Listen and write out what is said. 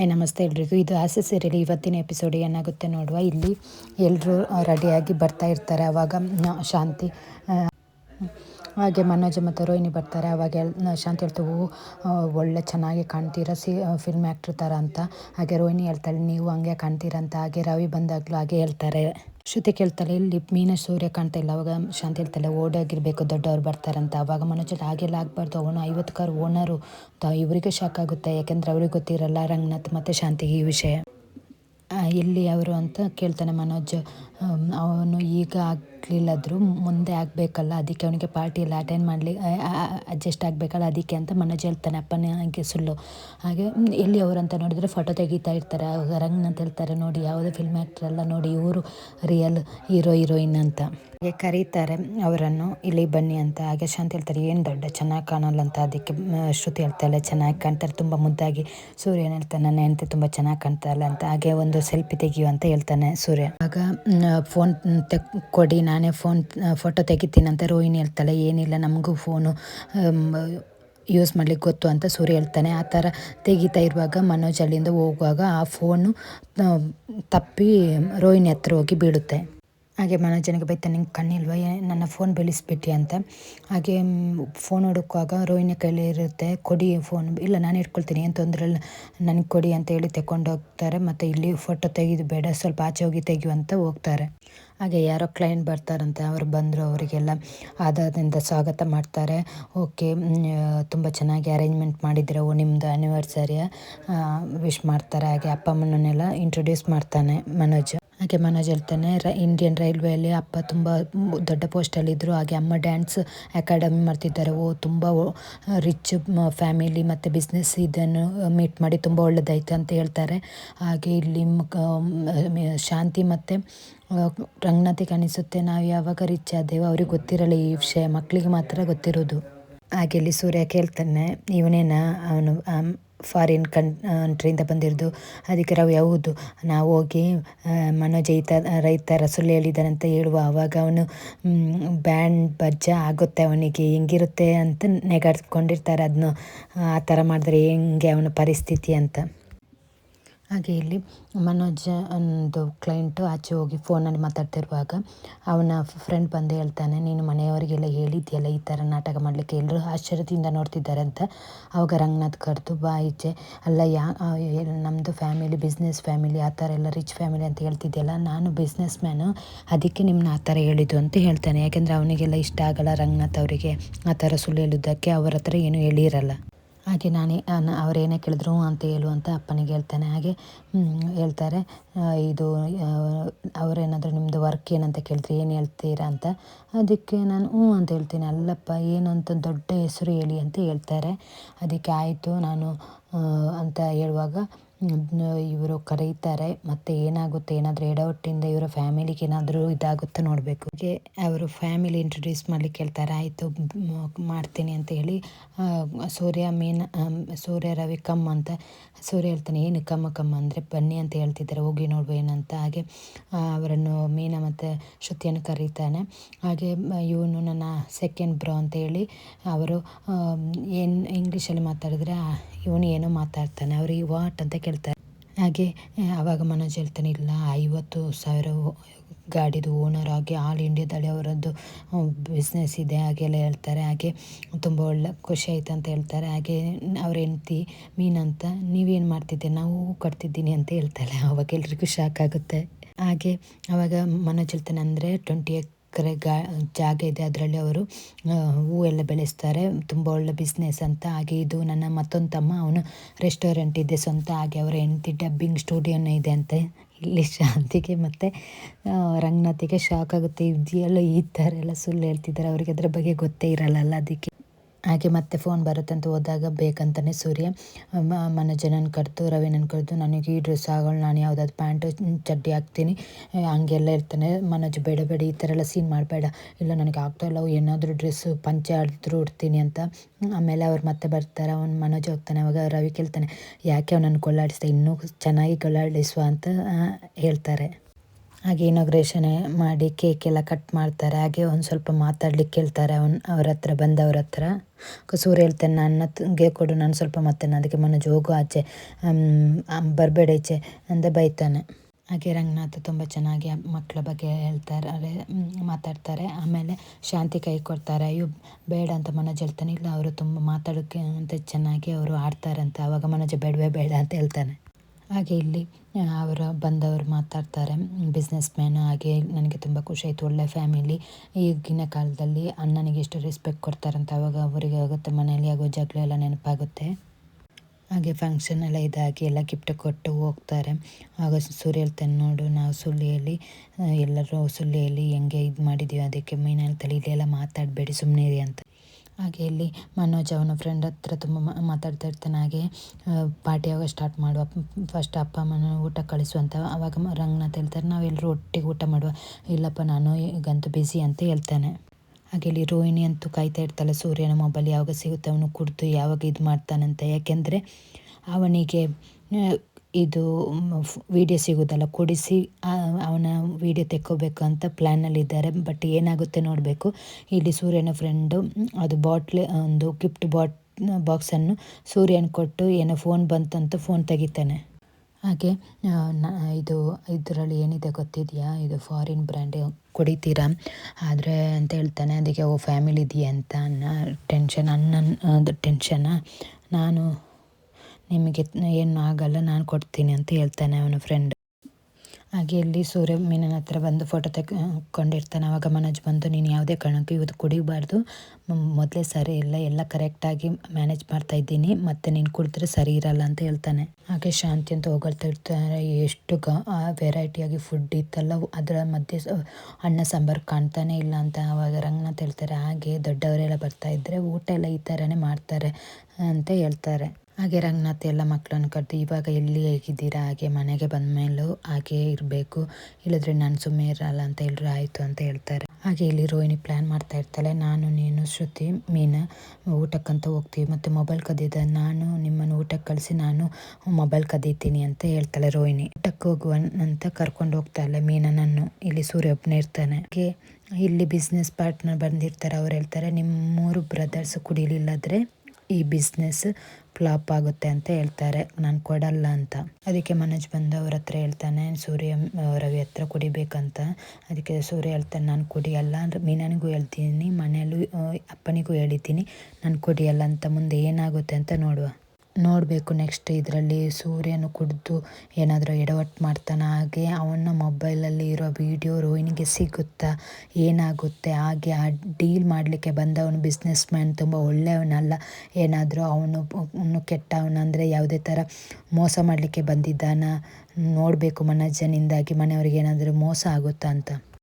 Hi, ನಮಸ್ತೆ ಎಲ್ರಿಗೂ. ಇದು ಆಸೆ ಸೀರಿಯಲ್. ಇವತ್ತಿನ ಎಪಿಸೋಡ್ ಏನಾಗುತ್ತೆ ನೋಡುವ. ಇಲ್ಲಿ ಎಲ್ಲರೂ ರೆಡಿಯಾಗಿ ಬರ್ತಾ ಇರ್ತಾರೆ. ಅವಾಗ, ನ- ಶಾಂತಿ ಹಾಗೆ ಮನೋಜ್ ಮತ್ತು ರೋಹಿಣಿ ಬರ್ತಾರೆ. ಅವಾಗ ಶಾಂತಿ ಹೇಳ್ತೇವೆ ಒಳ್ಳೆ ಚೆನ್ನಾಗಿ ಕಾಣ್ತೀರಾ ಸಿ ಫಿಲ್ಮ್ ಆ್ಯಕ್ಟ್ರ್ ಥರ ಅಂತ. ಹಾಗೆ ರೋಹಿಣಿ ಹೇಳ್ತಾಳೆ, ನೀವು ಹಂಗೆ ಕಾಣ್ತೀರ ಅಂತ. ಹಾಗೆ ರವಿ ಬಂದಾಗಲೂ ಹಾಗೆ ಹೇಳ್ತಾರೆ. ಶ್ರುತಿ ಕೇಳ್ತಾಳೆ, ಇಲ್ಲಿ ಮೀನ ಸೂರ್ಯ ಕಾಣ್ತಾ ಇಲ್ಲ, ಅವಾಗ ಶಾಂತಿ ಹೇಳ್ತಾಳೆ, ಓಡಾಗಿರ್ಬೇಕು, ದೊಡ್ಡವ್ರು ಬರ್ತಾರಂತ, ಅವಾಗ ಮನೋಜಲ್ಲಿ ಹಾಗೆಲ್ಲ ಆಗ್ಬಾರ್ದು, ಅವನು ಐವತ್ತು ಕಾರ್ ಓನರು ಇವರಿಗೆ ಶಾಕ್ ಆಗುತ್ತೆ, ಯಾಕೆಂದ್ರೆ ಅವ್ರಿಗೆ ಗೊತ್ತಿರಲ್ಲ ರಂಗನಾಥ್ ಮತ್ತೆ ಶಾಂತಿಗೆ ಈ ವಿಷಯ. ಎಲ್ಲಿ ಅವರು ಅಂತ ಕೇಳ್ತಾನೆ ಮನೋಜ್. ಅವನು ಈಗ ಆಗಲಿಲ್ಲದ್ರು ಮುಂದೆ ಆಗಬೇಕಲ್ಲ, ಅದಕ್ಕೆ ಅವನಿಗೆ ಪಾರ್ಟಿಯಲ್ಲಿ ಅಟೆಂಡ್ ಮಾಡಲಿ ಅಡ್ಜಸ್ಟ್ ಆಗಬೇಕಲ್ಲ ಅದಕ್ಕೆ ಅಂತ ಮನೋಜ್ ಹೇಳ್ತಾನೆ, ಅಪ್ಪನ, ಹಾಗೆ ಸುಳ್ಳು. ಹಾಗೆ ಎಲ್ಲಿ ಅವರು ಅಂತ ನೋಡಿದರೆ ಫೋಟೋ ತೆಗಿತಾ ಇರ್ತಾರೆ ರಂಗ್ ಅಂತ ಹೇಳ್ತಾರೆ, ನೋಡಿ, ಯಾವುದೇ ಫಿಲ್ಮ್ ಆ್ಯಕ್ಟರ್ ಅಲ್ಲ, ನೋಡಿ, ಇವರು ರಿಯಲ್ ಹೀರೋ ಹೀರೋಯಿನ್ ಅಂತ. ಹಾಗೆ ಕರೀತಾರೆ ಅವರನ್ನು, ಇಲ್ಲಿ ಬನ್ನಿ ಅಂತ. ಹಾಗೆ ಶಾಂತಿ ಹೇಳ್ತಾರೆ, ಏನು ದೊಡ್ಡ, ಚೆನ್ನಾಗಿ ಕಾಣಲ್ಲ ಅಂತ. ಅದಕ್ಕೆ ಶ್ರುತಿ ಹೇಳ್ತಾಳೆ, ಚೆನ್ನಾಗಿ ಕಾಣ್ತಾರೆ, ತುಂಬ ಮುದ್ದಾಗಿ. ಸೂರ್ಯನ ಹೇಳ್ತಾನೆ, ನನ್ನ ಹೆಂಡತಿ ತುಂಬ ಚೆನ್ನಾಗಿ ಕಾಣ್ತಾರಲ್ಲ ಅಂತ. ಹಾಗೆ ಒಂದು ಸೆಲ್ಫಿ ತೆಗಿಯು ಅಂತ ಹೇಳ್ತಾನೆ ಸೂರ್ಯ. ಆಗ ಫೋನ್ ತೆಕ್, ಕೊಡಿ, ನಾನೇ ಫೋನ್ ಫೋಟೋ ತೆಗಿತೀನಿ ಅಂತ ರೋಹಿಣಿ ಹೇಳ್ತಾಳೆ. ಏನಿಲ್ಲ, ನಮಗೂ ಫೋನು ಯೂಸ್ ಮಾಡ್ಲಿಕ್ಕೆ ಗೊತ್ತು ಅಂತ ಸೂರ್ಯ ಹೇಳ್ತಾನೆ. ಆ ಥರ ತೆಗಿತಾ ಇರುವಾಗ ಮನೋಜ್ ಅಲ್ಲಿಂದ ಹೋಗುವಾಗ ಆ ಫೋನು ತಪ್ಪಿ ರೋಹಿಣಿ ಹತ್ರ ಹೋಗಿ ಬೀಳುತ್ತೆ. ಹಾಗೆ ಮನೋಜನಿಗೆ ಬೈತಾನೆ ನಿಂಗೆ ಕಣ್ಣಿಲ್ವ? ನನ್ನ ಫೋನ್ ಬೆಳೆಸ್ಬಿಟ್ಟಿ ಅಂತ. ಹಾಗೆ ಫೋನ್ ಹುಡುಕುವಾಗ ರೋಹಿಣಿ ಕೈಲಿ ಇರುತ್ತೆ, ಕೊಡಿ ಫೋನ್ ಇಲ್ಲ, ನಾನು ಇಟ್ಕೊಳ್ತೀನಿ ಏನು ತೊಂದರೆ ಇಲ್ಲ. ನನಗೆ ಕೊಡಿ ಅಂತ ಹೇಳಿ ತಗೊಂಡು ಹೋಗ್ತಾರೆ. ಮತ್ತು ಇಲ್ಲಿ ಫೋಟೋ ತೆಗೆದು ಬೇಡ, ಸ್ವಲ್ಪ ಆಚೆ ಹೋಗಿ ತೆಗೆಯುವಂತ ಹೋಗ್ತಾರೆ. ಹಾಗೆ ಯಾರೋ ಕ್ಲೈಂಟ್ ಬರ್ತಾರಂತೆ, ಅವ್ರು ಬಂದರು ಅವರಿಗೆಲ್ಲ. ಆಧಾರದಿಂದ ಸ್ವಾಗತ ಮಾಡ್ತಾರೆ. ಓಕೆ ತುಂಬ ಚೆನ್ನಾಗಿ ಅರೇಂಜ್ಮೆಂಟ್ ಮಾಡಿದ್ದೀರ, ಓ ನಿಮ್ಮದು ಆ್ಯನಿವರ್ಸರಿಯ ವಿಶ್ ಮಾಡ್ತಾರೆ. ಹಾಗೆ ಅಪ್ಪ ಅಮ್ಮನನ್ನೆಲ್ಲ ಇಂಟ್ರೊಡ್ಯೂಸ್ ಮಾಡ್ತಾನೆ ಮನೋಜ್. ಹಾಗೆ ಮನೋಜ್ ಹೇಳ್ತಾನೆ, ರ ಇಂಡಿಯನ್ ರೈಲ್ವೆಯಲ್ಲಿ ಅಪ್ಪ ತುಂಬ ದೊಡ್ಡ ಪೋಸ್ಟಲ್ಲಿದ್ದರು ಹಾಗೆ ಅಮ್ಮ ಡ್ಯಾನ್ಸ್ ಅಕಾಡೆಮಿ ಮಾಡ್ತಿದ್ದಾರೆ. ಓ, ತುಂಬ ರಿಚ್ ಫ್ಯಾಮಿಲಿ ಮತ್ತು ಬಿಸ್ನೆಸ್ ಇದನ್ನು ಮೀಟ್ ಮಾಡಿ ತುಂಬ ಒಳ್ಳೆಯದಾಯ್ತು ಅಂತ ಹೇಳ್ತಾರೆ. ಹಾಗೆ ಇಲ್ಲಿ ಶಾಂತಿ ಮತ್ತು ರಂಗನಾಥಿಗೆ ಕಾಣಿಸುತ್ತೆ ನಾವು ಯಾವಾಗ ರಿಚ್ ಆದೆವು ಅವ್ರಿಗೆ ಗೊತ್ತಿರಲ್ಲ ಈ ವಿಷಯ. ಮಕ್ಕಳಿಗೆ ಮಾತ್ರ ಗೊತ್ತಿರೋದು. ಹಾಗೆ ಇಲ್ಲಿ ಸೂರ್ಯ ಕೇಳ್ತಾನೆ, ಇವನೇನ? ಅವನು ಫಾರಿನ್ ಕಂಟ್ರಿಯಿಂದ ಬಂದಿರೋದು. ಅದಕ್ಕೆ ನಾವು ಯಾವುದು? ನಾವು ಹೋಗಿ ಮನೋಜ್ ಈ ಥರ ರೈತ ಹೇಳುವ. ಆವಾಗ ಅವನು ಬ್ಯಾಂಡ್ ಬಜ್ಜ ಆಗುತ್ತೆ ಅವನಿಗೆ, ಹೆಂಗಿರುತ್ತೆ ಅಂತ ನೆಗಾಡ್ಕೊಂಡಿರ್ತಾರೆ ಅದನ್ನು ಆ ಥರ ಮಾಡಿದ್ರೆ ಹೆಂಗೆ ಅವನ ಪರಿಸ್ಥಿತಿ ಅಂತ. ಹಾಗೆ ಇಲ್ಲಿ ಮನೋಜ್ ಒಂದು ಕ್ಲೈಂಟು ಆಚೆ ಹೋಗಿ ಫೋನಲ್ಲಿ ಮಾತಾಡ್ತಿರುವಾಗ ಅವನ ಫ್ರೆಂಡ್ ಬಂದು ಹೇಳ್ತಾನೆ, ನೀನು ಮನೆಯವರಿಗೆಲ್ಲ ಹೇಳಿದ್ಯಲ್ಲ ಈ ಥರ ನಾಟಕ ಮಾಡಲಿಕ್ಕೆ? ಎಲ್ಲರೂ ಆಶ್ಚರ್ಯದಿಂದ ನೋಡ್ತಿದ್ದಾರೆ ಅಂತ ಅವಾಗ ರಂಗನಾಥ್ ಕರೆದು, ಬಾ ಈಚೆ, ಅಲ್ಲ ಯಾ ನಮ್ಮದು ಫ್ಯಾಮಿಲಿ ಬಿಸ್ನೆಸ್ ಫ್ಯಾಮಿಲಿ ಆ ಥರ ಎಲ್ಲ ರಿಚ್ ಫ್ಯಾಮಿಲಿ ಅಂತ ಹೇಳ್ತಿದ್ಯಲ್ಲ, ನಾನು ಬಿಸ್ನೆಸ್ ಮ್ಯಾನು ಅದಕ್ಕೆ ನಿಮ್ಮನ್ನ ಆ ಥರ ಹೇಳಿದ್ದು ಅಂತ ಹೇಳ್ತಾನೆ. ಯಾಕೆಂದರೆ ಅವನಿಗೆಲ್ಲ ಇಷ್ಟ ಆಗಲ್ಲ ರಂಗನಾಥ್ ಅವರಿಗೆ ಆ ಥರ ಸುಳ್ಳು ಹೇಳೋದಕ್ಕೆ ಅವರ ಹತ್ರ ಏನೂ ಹೇಳಿರಲ್ಲ. ಹಾಗೆ ನಾನೇ ಅವರೇನೇ ಕೇಳಿದ್ರು ಅಂತ ಹೇಳು ಅಂತ ಅಪ್ಪನಿಗೆ ಹೇಳ್ತಾನೆ. ಹಾಗೆ ಹೇಳ್ತಾರೆ. ಇದು ಅವರೇನಾದರೂ ನಿಮ್ಮದು ವರ್ಕ್ ಏನಂತ ಕೇಳಿದ್ರೆ ಏನು ಹೇಳ್ತೀರಾ ಅಂತ. ಅದಕ್ಕೆ ನಾನು, ಹ್ಞೂ ಅಂತ ಹೇಳ್ತೀನಿ. ಅಲ್ಲಪ್ಪ, ಏನು ಅಂತ ದೊಡ್ಡ ಹೆಸರು ಹೇಳಿ ಅಂತ ಹೇಳ್ತಾರೆ. ಅದಕ್ಕೆ ಆಯಿತು, ನಾನು ಅಂತ ಹೇಳುವಾಗ ಇವರು ಕರೀತಾರೆ. ಮತ್ತೆ ಏನಾಗುತ್ತೆ? ಏನಾದರೂ ಎಡವಟ್ಟಿಂದ ಇವರ ಫ್ಯಾಮಿಲಿಗೆ ಏನಾದರೂ ಇದಾಗುತ್ತೆ ನೋಡಬೇಕು. ಅವರು ಫ್ಯಾಮಿಲಿ ಇಂಟ್ರೊಡ್ಯೂಸ್ ಮಾಡ್ಲಿಕ್ಕೆ ಹೇಳ್ತಾರೆ. ಆಯಿತು ಮಾಡ್ತೀನಿ ಅಂತ ಹೇಳಿ ಸೂರ್ಯ ಮೀನ್ ಸೂರ್ಯ ರವಿ ಕಮ್ ಅಂತ, ಸೂರ್ಯ ಹೇಳ್ತಾನೆ, ಏನು ಕಮ್ಮ ಕಮ್ಮ ಅಂದರೆ ಬನ್ನಿ ಅಂತ ಹೇಳ್ತಿದ್ದಾರೆ. ಹೋಗಿ ನೋಡುವ ಏನಂತ. ಹಾಗೆ ಅವರನ್ನು ಮೀನ ಮತ್ತು ಶ್ರುತಿಯನ್ನು ಕರೀತಾನೆ. ಹಾಗೆ ಇವನು ನನ್ನ ಸೆಕೆಂಡ್ ಬ್ರೋ ಅಂತ ಹೇಳಿ, ಅವರು ಏನು ಇಂಗ್ಲೀಷಲ್ಲಿ ಮಾತಾಡಿದ್ರೆ ಇವನು ಏನೋ ಮಾತಾಡ್ತಾನೆ ಅವ್ರಿಗೆ ವಾಟ್ ಅಂತ ಕೇಳ್ತಾರೆ. ಹಾಗೆ ಆವಾಗ ಮನೋಜ್ ಹೇಳ್ತಾನೆ, ಇಲ್ಲ, ಐವತ್ತು ಸಾವಿರ ಗಾಡಿದು ಓನರ್ ಆಗಿ ಆಲ್ ಇಂಡಿಯಾದಲ್ಲಿ ಅವರದ್ದು ಬಿಸ್ನೆಸ್ ಇದೆ, ಹಾಗೆಲ್ಲ ಹೇಳ್ತಾರೆ. ಹಾಗೆ ತುಂಬ ಒಳ್ಳೆ, ಖುಷಿ ಆಯ್ತು ಅಂತ ಹೇಳ್ತಾರೆ. ಹಾಗೆ, ಅವ್ರ ಹೆಂಡ್ತಿ ಮೀನಂತ ನೀವೇನು ಮಾಡ್ತಿದ್ದೆ? ನಾವು ಕಟ್ತಿದ್ದೀನಿ ಅಂತ ಹೇಳ್ತಾಳೆ. ಅವಾಗ ಎಲ್ರಿಗೂ ಶಾಕ್ ಆಗುತ್ತೆ. ಹಾಗೆ ಆವಾಗ ಮನೋಜ್ ಹೇಳ್ತಾನೆ, ಅಂದರೆ ಟ್ವೆಂಟಿ ಎಕರೆ ಗಾ, ಜಾಗ ಇದೆ, ಅದರಲ್ಲಿ ಅವರು ಹೂ ಎಲ್ಲ ಬೆಳೆಸ್ತಾರೆ. ತುಂಬ ಒಳ್ಳೆ ಬಿಸ್ನೆಸ್ ಅಂತ. ಹಾಗೆ ಇದು ನನ್ನ ಮತ್ತೊಂದು ತಮ್ಮ. ಅವನು ರೆಸ್ಟೋರೆಂಟ್ ಇದೆ, ಸ್ವಂತ. ಹಾಗೆ ಅವರ ಹೆಂಡತಿ ಡಬ್ಬಿಂಗ್ ಸ್ಟುಡಿಯೋನೇ ಇದೆ ಅಂತ. ಇಲ್ಲಿ ಶಾಂತಿಗೆ ಮತ್ತು ರಂಗನಾಥಿಗೆ ಶಾಕ್ ಆಗುತ್ತೆ. ಇದೆಯಲ್ಲ ಈ ಥರ ಎಲ್ಲ ಸುಳ್ಳು ಹೇಳ್ತಿದ್ದಾರೆ. ಅವರಿಗೆ ಅದರ ಬಗ್ಗೆ ಗೊತ್ತೇ ಇರಲ್ಲ ಅದಕ್ಕೆ. ಹಾಗೆ ಮತ್ತೆ ಫೋನ್ ಬರುತ್ತೆ ಅಂತ ಹೋದಾಗ ಬೇಕಂತಾನೆ ಸೂರ್ಯ ಮನೋಜನನ್ ಕರೆದು, ರವಿನನ್ ಕರೆದು, ನನಗೆ ಈ ಡ್ರೆಸ್ ಆಗೋಲ್ಲ ನಾನು ಯಾವುದಾದ್ರು ಪ್ಯಾಂಟು, ಚಡ್ಡಿ ಹಾಕ್ತೀನಿ. ಹಂಗೆಲ್ಲ ಇರ್ತಾನೆ. ಮನೋಜ್, ಬೇಡ ಬೇಡ, ಈ ಥರ ಎಲ್ಲ ಸೀನ್ ಮಾಡಬೇಡ. ಇಲ್ಲ, ನನಗೆ ಆಗ್ತಾ ಇಲ್ಲ. ಏನಾದರೂ ಡ್ರೆಸ್ಸು ಪಂಚೆ ಆದರೂ ಉಡ್ತೀನಿ ಅಂತ. ಆಮೇಲೆ ಅವ್ರು ಮತ್ತೆ ಬರ್ತಾರೆ. ಅವ್ನು ಮನೋಜ್ ಹೋಗ್ತಾನೆ. ಅವಾಗ ರವಿ ಕೇಳ್ತಾನೆ, ಯಾಕೆ ಅವನನ್ನು ಕೊಳ್ಳಾಡಿಸ್ದೆ ಇನ್ನೂ ಚೆನ್ನಾಗಿ ಕೊಳ್ಳಾಡಿಸುವ ಅಂತ ಹೇಳ್ತಾರೆ. ಹಾಗೆ ಇನಾಗ್ರೇಷನ್ ಮಾಡಿ ಕೇಕ್ ಎಲ್ಲ ಕಟ್ ಮಾಡ್ತಾರೆ. ಹಾಗೆ ಒಂದು ಸ್ವಲ್ಪ ಮಾತಾಡ್ಲಿಕ್ಕೆ ಹೇಳ್ತಾರೆ ಅವನ್, ಅವ್ರ ಹತ್ರ, ಬಂದವ್ರ ಹತ್ರ. ಸೂರ್ಯ ಹೇಳ್ತಾನೆ ನನ್ನಗೆ ಕೊಡು, ನಾನು ಸ್ವಲ್ಪ ಮತ್ತೆ ಅದಕ್ಕೆ ಮನೋಜ್ ಜೋಗು ಆಚೆ. ಬರಬೇಡ ಈಚೆ ಅಂತ ಬೈತಾನೆ. ಹಾಗೆ ರಂಗನಾಥ್ ತುಂಬ ಚೆನ್ನಾಗಿ ಮಕ್ಕಳ ಬಗ್ಗೆ ಹೇಳ್ತಾರೆ ಮಾತಾಡ್ತಾರೆ. ಆಮೇಲೆ ಶಾಂತಿ ಕೈ ಕೊಡ್ತಾರೆ. ಅಯ್ಯೋ, ಬೇಡ ಅಂತ ಮನೋಜ್ ಹೇಳ್ತಾನೆ. ಇಲ್ಲ, ಅವರು ತುಂಬ ಮಾತಾಡೋಕ್ಕೆ ಅಂತ ಚೆನ್ನಾಗಿ ಅವರು ಆಡ್ತಾರಂತೆ ಆವಾಗ ಮನೋಜ್, ಬೇಡವೇ ಬೇಡ ಅಂತ ಹೇಳ್ತಾನೆ. ಹಾಗೆ ಇಲ್ಲಿ ಅವರ ಬಂದವರು ಮಾತಾಡ್ತಾರೆ. ಬಿಸ್ನೆಸ್ ಮ್ಯಾನ್ ಹಾಗೆ ನನಗೆ ತುಂಬ ಖುಷಿ ಆಯಿತು. ಒಳ್ಳೆ ಫ್ಯಾಮಿಲಿ ಈಗಿನ ಕಾಲದಲ್ಲಿ ಅಣ್ಣನಿಗೆ ಎಷ್ಟು ರೆಸ್ಪೆಕ್ಟ್ ಕೊಡ್ತಾರಂತ ಅವಾಗ ಅವರಿಗೆ ಆಗುತ್ತೆ. ಮನೆಯಲ್ಲಿ ಆಗೋ ಜಗಳ ಎಲ್ಲ ನೆನಪಾಗುತ್ತೆ. ಹಾಗೆ ಫಂಕ್ಷನ್ ಎಲ್ಲ ಇದಾಗಿ ಎಲ್ಲ ಗಿಫ್ಟ್ ಕೊಟ್ಟು ಹೋಗ್ತಾರೆ. ಆಗ ಸೂರ್ಯ ಹೇಳ್ತಾನೆ ನೋಡು, ನಾವು ಸುಳ್ಳಿಯಲ್ಲಿ ಎಲ್ಲರೂ ಸುಳ್ಳಿಯಲ್ಲಿ ಹೆಂಗೆ ಇದು ಮಾಡಿದ್ದೀವಿ ಅದಕ್ಕೆ ಮೀನಲ್ಲಿ ತಲೆ ಇಲ್ಲೆಲ್ಲ ಮಾತಾಡಬೇಡಿ ಸುಮ್ಮನೆ ಇರಿ ಅಂತ. ಹಾಗೆ ಇಲ್ಲಿ ಮನೋಜ್ ಅವನ ಫ್ರೆಂಡ್ ಹತ್ರ ತುಂಬ ಮಾತಾಡ್ತಾ ಇರ್ತಾನೆ. ಹಾಗೆ ಪಾರ್ಟಿ ಯಾವಾಗ ಸ್ಟಾರ್ಟ್ ಮಾಡುವ? ಫಸ್ಟ್ ಅಪ್ಪ ಅಮ್ಮನ ಊಟ ಕಳಿಸುವಂತ ಅವಾಗ ಆವಾಗ ರಂಗನಾಥ್ ಹೇಳ್ತಾರೆ ನಾವೆಲ್ಲರೂ ಒಟ್ಟಿಗೆ ಊಟ ಮಾಡುವ. ಇಲ್ಲಪ್ಪ, ನಾನು ಈಗಂತೂ ಬ್ಯುಸಿ ಅಂತ ಹೇಳ್ತಾನೆ. ಹಾಗೆ ಇಲ್ಲಿ ರೋಹಿಣಿ ಅಂತೂ ಕಾಯ್ತಾ ಇರ್ತಾಳೆ, ಸೂರ್ಯನ ಮೊಬೈಲ್ ಯಾವಾಗ ಸಿಗುತ್ತೆ, ಅವನು ಕುಡಿದು ಯಾವಾಗ ಇದು ಮಾಡ್ತಾನಂತ ಯಾಕೆಂದರೆ ಅವನಿಗೆ ಇದು ವಿಡಿಯೋ ಸಿಗೋದಲ್ಲ, ಕೊಡಿಸಿ ಅವನ ವಿಡಿಯೋ ತೆಕ್ಕೋಬೇಕು ಅಂತ ಪ್ಲ್ಯಾನಲ್ಲಿದ್ದಾರೆ ಬಟ್ ಏನಾಗುತ್ತೆ ನೋಡಬೇಕು. ಇಲ್ಲಿ ಸೂರ್ಯನ ಫ್ರೆಂಡು ಅದು ಬಾಟ್ಲಿ ಒಂದು ಗಿಫ್ಟ್ ಬಾಟ್ ಬಾಕ್ಸನ್ನು ಸೂರ್ಯನ ಕೊಟ್ಟು ಏನೋ ಫೋನ್ ಬಂತಂತ ಫೋನ್ ತೆಗಿತಾನೆ. ಹಾಗೆ ಇದು, ಇದರಲ್ಲಿ ಏನಿದೆ ಗೊತ್ತಿದೆಯಾ? ಇದು ಫಾರಿನ್ ಬ್ರ್ಯಾಂಡ್ ಕುಡಿತೀರಾ? ಆದರೆ ಅಂತ ಹೇಳ್ತಾನೆ, ಅದಕ್ಕೆ, ಓ ಫ್ಯಾಮಿಲಿ ಇದೆಯಾ ಅಂತ? ಅನ್ನ ಟೆನ್ಷನ್ ಅನ್ನ ಟೆನ್ಷನ ನಾನು ನಿಮಗೆ ಏನು ಆಗಲ್ಲ, ನಾನು ಕೊಡ್ತೀನಿ ಅಂತ ಹೇಳ್ತಾನೆ ಅವನ ಫ್ರೆಂಡ್ ಹಾಗೆ ಇಲ್ಲಿ ಸೂರ್ಯ ಮೀನಿನ ಹತ್ರ ಬಂದು ಫೋಟೋ ತೆಕ್ಕೊಂಡಿರ್ತಾನೆ. ಆವಾಗ ಮನೋಜ್ ಬಂದು, ನೀನು ಯಾವುದೇ ಕಾರಣಕ್ಕೂ ಇವತ್ತು ಕುಡಿಬಾರ್ದು. ಮೊದಲೇ ಸರಿ ಇಲ್ಲ, ಎಲ್ಲ ಕರೆಕ್ಟಾಗಿ ಮ್ಯಾನೇಜ್ ಮಾಡ್ತಾ ಇದ್ದೀನಿ. ಮತ್ತು ನೀನು ಕುಡಿದ್ರೆ ಸರಿ ಇರಲ್ಲ ಅಂತ ಹೇಳ್ತಾನೆ. ಹಾಗೆ ಶಾಂತಿ ಅಂತ ಹೊಗಳ್ತಾ ಇರ್ತಾರೆ. ಎಷ್ಟು ಗ ವೆರೈಟಿಯಾಗಿ ಫುಡ್ ಇತ್ತಲ್ಲ, ಅದರ ಮಧ್ಯೆ ಅನ್ನ, ಸಾಂಬಾರು ಕಾಣ್ತಾನೆ ಇಲ್ಲ ಅಂತ ಆವಾಗ ರಂಗನಾಥ್ ಹೇಳ್ತಾರೆ. ಹಾಗೆ ದೊಡ್ಡವರೆಲ್ಲ ಬರ್ತಾ ಇದ್ದರೆ ಊಟ ಎಲ್ಲ ಈ ಥರನೇ ಮಾಡ್ತಾರೆ ಅಂತ ಹೇಳ್ತಾರೆ. ಹಾಗೆ ರಂಗನಾಥ್ ಎಲ್ಲ ಮಕ್ಕಳನ್ನು ಕರೆದು, ಇವಾಗ ಎಲ್ಲಿ ಹೇಗಿದ್ದೀರಾ? ಹಾಗೆ ಮನೆಗೆ ಬಂದ ಮೇಲೂ ಹಾಗೆ ಇರಬೇಕು. ಇಲ್ಲದ್ರೆ ನಾನು ಸುಮ್ಮನೆ ಇರಲ್ಲ ಅಂತ ಹೇಳಿದ್ರು ಆಯಿತು ಅಂತ ಹೇಳ್ತಾರೆ. ಹಾಗೆ ಇಲ್ಲಿ ರೋಹಿಣಿ ಪ್ಲ್ಯಾನ್ ಮಾಡ್ತಾ ಇರ್ತಾಳೆ. ನಾನು, ನೀನು, ಶ್ರುತಿ, ಮೀನಾ, ಊಟಕ್ಕಂತ ಹೋಗ್ತೀವಿ. ಮತ್ತು ಮೊಬೈಲ್ ಕದಿದ ನಾನು ನಿಮ್ಮನ್ನು ಊಟಕ್ಕೆ ಕಳಿಸಿ ನಾನು ಮೊಬೈಲ್ ಕದೀತೀನಿ ಅಂತ ಹೇಳ್ತಾಳೆ ರೋಹಿಣಿ. ಊಟಕ್ಕೆ ಹೋಗುವ ಅಂತ ಕರ್ಕೊಂಡು ಹೋಗ್ತಾಳೆ ಮೀನನನ್ನು. ಇಲ್ಲಿ ಸೂರ್ಯ ಒಬ್ಬನೇ ಇರ್ತಾನೆ. ಹಾಗೆ ಇಲ್ಲಿ ಬಿಸ್ನೆಸ್ ಪಾರ್ಟ್ನರ್ ಬಂದಿರ್ತಾರೆ. ಅವ್ರು ಹೇಳ್ತಾರೆ ನಿಮ್ಮ ಮೂರು ಬ್ರದರ್ಸ್ ಕುಡಿಲಿಲ್ಲದ್ರೆ ಈ ಬಿಸ್ನೆಸ್ ಫ್ಲಾಪ್ ಆಗುತ್ತೆ ಅಂತ ಹೇಳ್ತಾರೆ. ನಾನು ಕೊಡಲ್ಲ ಅಂತ. ಅದಕ್ಕೆ ಮನೋಜ್ ಬಂದು ಅವ್ರ ಹತ್ರ ಹೇಳ್ತಾನೆ, ಸೂರ್ಯ ರವಿ ಹತ್ರ ಕುಡಿಬೇಕಂತ. ಅದಕ್ಕೆ ಸೂರ್ಯ ಹೇಳ್ತಾನೆ, ನಾನು ಕುಡಿಯಲ್ಲ ಮೀನನಿಗೂ ಹೇಳ್ತೀನಿ, ಮನೆಯಲ್ಲೂ ಅಪ್ಪನಿಗೂ ಹೇಳಿದ್ದೀನಿ, ನಾನು ಕುಡಿಯಲ್ಲ ಅಂತ. ಮುಂದೆ ಏನಾಗುತ್ತೆ ಅಂತ ನೋಡುವ. ನೋಡಬೇಕು ನೆಕ್ಸ್ಟ್ ಇದರಲ್ಲಿ ಸೂರ್ಯನು ಕುಡಿದು ಏನಾದರೂ ಎಡವಟ್ಟು ಮಾಡ್ತಾನೆ ಹಾಗೆ ಅವನ ಮೊಬೈಲಲ್ಲಿ ಇರೋ ವೀಡಿಯೋ ರೋಹಿಣಿಗೆ ಸಿಗುತ್ತಾ, ಏನಾಗುತ್ತೆ? ಹಾಗೆ ಆ ಡೀಲ್ ಮಾಡಲಿಕ್ಕೆ ಬಂದವನು ಬಿಸ್ನೆಸ್ ಮ್ಯಾನ್ ತುಂಬ ಒಳ್ಳೆಯವನಲ್ಲ. ಏನಾದರೂ ಅವನು ಅವನು ಕೆಟ್ಟವನಂದರೆ ಯಾವುದೇ ಥರ ಮೋಸ ಮಾಡಲಿಕ್ಕೆ ಬಂದಿದ್ದಾನ. ನೋಡಬೇಕು ಮನೋಜನಿಂದಾಗಿ ಮನೆಯವ್ರಿಗೆ ಏನಾದರೂ ಮೋಸ ಆಗುತ್ತಾ ಅಂತ.